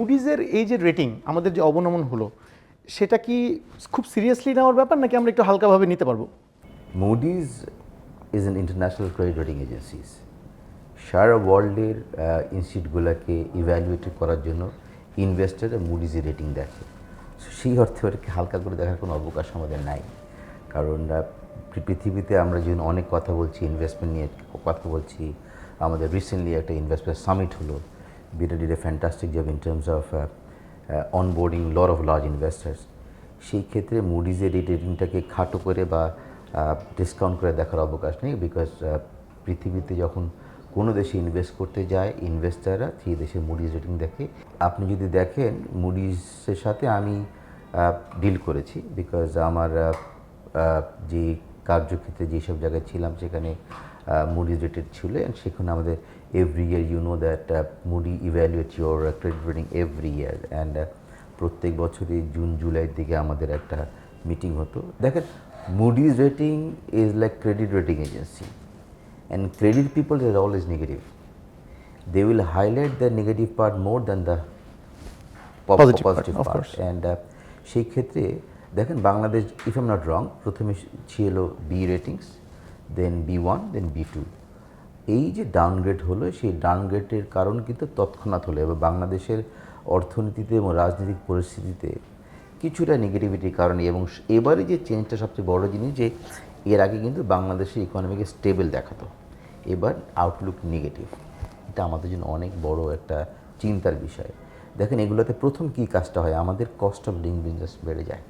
মুডিজের এই যে রেটিং আমাদের যে অবনমন হলো, সেটা কি খুব সিরিয়াসলি নেওয়ার ব্যাপার নাকি আমরা একটু হালকাভাবে নিতে পারব? Moody's is an international credit rating agencies. সারা ওয়ার্ল্ডের ইনস্টিটিউটগুলোকে ইভ্যালুয়েট করার জন্য ইনভেস্টাররা মুডিজের রেটিং দেখে। সেই অর্থে ওটাকে হালকা করে দেখার কোনো অবকাশ আমাদের নাই। কারণ পৃথিবীতে আমরা যেন অনেক কথা বলছি ইনভেস্টমেন্ট নিয়ে কথা বলছি, আমাদের রিসেন্টলি একটা ইনভেস্টমেন্ট সামিট হলো। BIDA did a fantastic job in terms of onboarding lot of large investors সেই ক্ষেত্রে মুডিজের এই রেটিংটাকে খাটো করে বা ডিসকাউন্ট করে দেখার অবকাশ নেই বিকজ পৃথিবীতে যখন কোনো দেশে ইনভেস্ট করতে যায় ইনভেস্টাররা সেই দেশের মুডিজ রেটিং দেখে। আপনি যদি দেখেন মুডিজের সাথে আমি ডিল করেছি বিকজ আমার যে কার্যক্ষেত্রে যেসব জায়গায় ছিলাম সেখানে মুডিজ রেটেড ছিল and সেখানে আমাদের every year you know that Moody evaluate your credit rating every year and প্রত্যেক বছরই জুন জুলাইয়ের দিকে আমাদের একটা মিটিং হতো। দেখেন Moody's rating is like credit rating agency and credit people is always negative they will highlight the negative part more than the po- Positive part, positive part. And uh, সেই ক্ষেত্রে দেখেন Bangladesh if am not wrong প্রথমে ছিল B ratings then B one then B two এই যে downgrade হলো, সেই ডাউনগ্রেডের কারণ কিন্তু তৎক্ষণাৎ হলো এবং বাংলাদেশের অর্থনীতিতে এবং রাজনৈতিক পরিস্থিতিতে কিছুটা নেগেটিভিটির কারণে এবং এবারে যে চেঞ্জটা সবচেয়ে বড় জিনিস যে এর আগে কিন্তু বাংলাদেশের ইকোনমিকে স্টেবল দেখাতো। এবার আউটলুক নেগেটিভ এটা আমাদের জন্য অনেক বড় একটা চিন্তার বিষয়। দেখেন এগুলোতে প্রথম কী কাজটা হয়? আমাদের কস্ট অফ ডুইং বিজনেস বেড়ে যায়।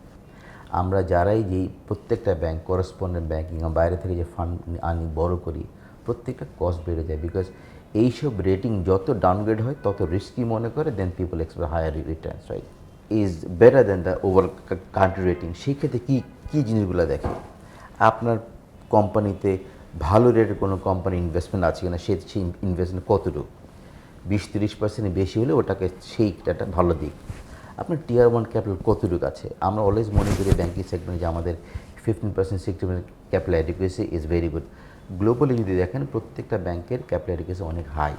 আমরা যারাই যেই প্রত্যেকটা ব্যাংক করেসপন্ডেন্ট ব্যাঙ্কিং বাইরে থেকে যে ফান্ড আনি, বড় করি, প্রত্যেকটা কস্ট বেড়ে যায় বিকজ এইসব রেটিং যত ডাউনগ্রেড হয়, তত রিস্কি মনে করে then people expect higher returns right is better than the over country rating সেই ক্ষেত্রে কী কী জিনিসগুলো দেখে? আপনার কোম্পানিতে ভালো রেটের কোনো কোম্পানি ইনভেস্টমেন্ট আছে কিনা, সে, সেই ইনভেস্টমেন্ট কতটুকু? বিশ, তিরিশ পার্সেন্ট বেশি হলে ওটাকে সেইটা একটা ভালো দিক। আপনার টিয়ার ওয়ান ক্যাপিটাল কতটুকু আছে? আমরা অলওয়েজ মনে করি ব্যাঙ্কিং সেগমেন্টে যে আমাদের fifteen percent sixty capital adequacy is very good globally যদি দেখেন, প্রত্যেকটা ব্যাংকের ক্যাপিটাল অ্যাডিকুয়েসি অনেক হাই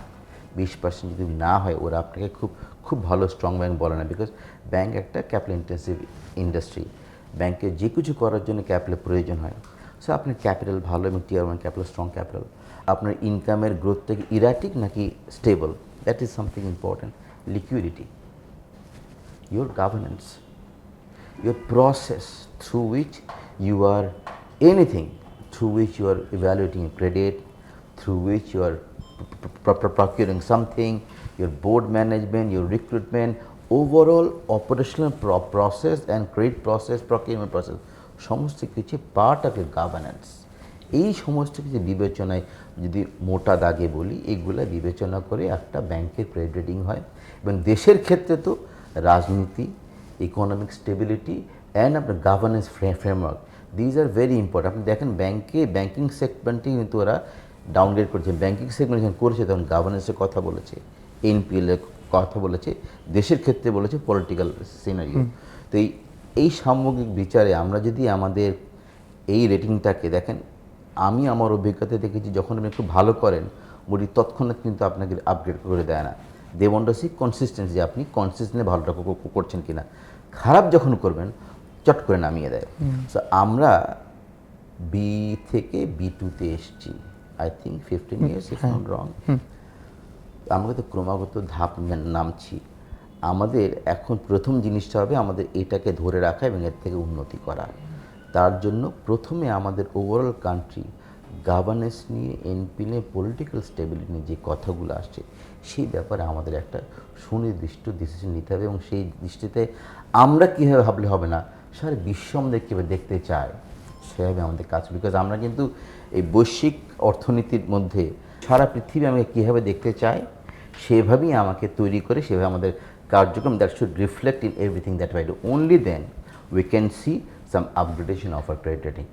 বিশ পার্সেন্ট যদি না হয়, ওরা আপনাকে খুব খুব ভালো স্ট্রং ব্যাংক বলে না বিকজ ব্যাংক একটা ক্যাপিটাল ইন্টেন্সিভ ইন্ডাস্ট্রি ব্যাংকে যে কিছু করার জন্য ক্যাপিটাল প্রয়োজন হয়। সো আপনার ক্যাপিটাল ভালো এবং tier one capital strong capital আপনার ইনকামের গ্রোথ থেকে ইরাটিক নাকি stable that is something important liquidity your governance, your process through which you are anything, through which you are evaluating credit, through which you are pr- pr- pr- procuring something, your board management, your recruitment, overall operational pro- process and credit process, procurement process, সমস্ত কিছু part of এর গাভার্নেন্স এই সমস্ত কিছু বিবেচনায় যদি মোটা দাগে বলি এগুলা বিবেচনা করে একটা ব্যাংকের ক্রেডিট রেটিং হয় এবং দেশের ক্ষেত্রে তো রাজনীতি ইকোনমিক স্টেবিলিটি অ্যান্ড আপনার governance framework these are very important আপনি দেখেন ব্যাংকে ব্যাংকিং সেগমেন্টে কিন্তু ওরা ডাউনগ্রেড করেছে। ব্যাংকিং সেগমেন্ট যখন করেছে তখন গাভার্নেন্সের কথা বলেছে এনপিএল এর কথা বলেছে দেশের ক্ষেত্রে বলেছে পলিটিক্যাল সিনারিও তো এই এই সামগ্রিক বিচারে আমরা যদি আমাদের এই রেটিংটাকে দেখেন আমি আমার অভিজ্ঞতা দেখেছি যখন আপনি খুব ভালো করেন বলি তৎক্ষণাৎ কিন্তু আপনাকে আপগ্রেড করে দেয় না। They want to see consistency আপনি কনসিস্টেন্টলি ভালোটা করছেন কিনা। খারাপ যখন করবেন চট করে নামিয়ে দেয়। সো আমরা বি থেকে বি টুতে এসছি। I think fifteen years if not wrong আমরা তো ক্রমাগত ধাপ নামছি। আমাদের এখন প্রথম জিনিসটা হবে আমাদের এটাকে ধরে রাখা এবং এর থেকে উন্নতি করা। তার জন্য প্রথমে আমাদের ওভারঅল কান্ট্রি গাভার্নেন্স নিয়ে এনপি নিয়ে পলিটিক্যাল স্টেবিলিটি নিয়ে যে কথাগুলো আসছে, সেই ব্যাপারে আমাদের একটা সুনির্দিষ্ট ডিসিশন নিতে হবে এবং সেই দৃষ্টিতে আমরা কীভাবে ভাবলে হবে না সারা বিশ্ব আমাদের কীভাবে দেখতে চায় সেভাবে আমাদের কাজ বিকজ আমরা কিন্তু এই বৈশ্বিক অর্থনীতির মধ্যে সারা পৃথিবী আমাকে কীভাবে দেখতে চায় সেভাবেই আমাকে তৈরি করে সেভাবে আমাদের কার্যক্রম that should reflect in everything that I do only then we can see some upgradation of our credit rating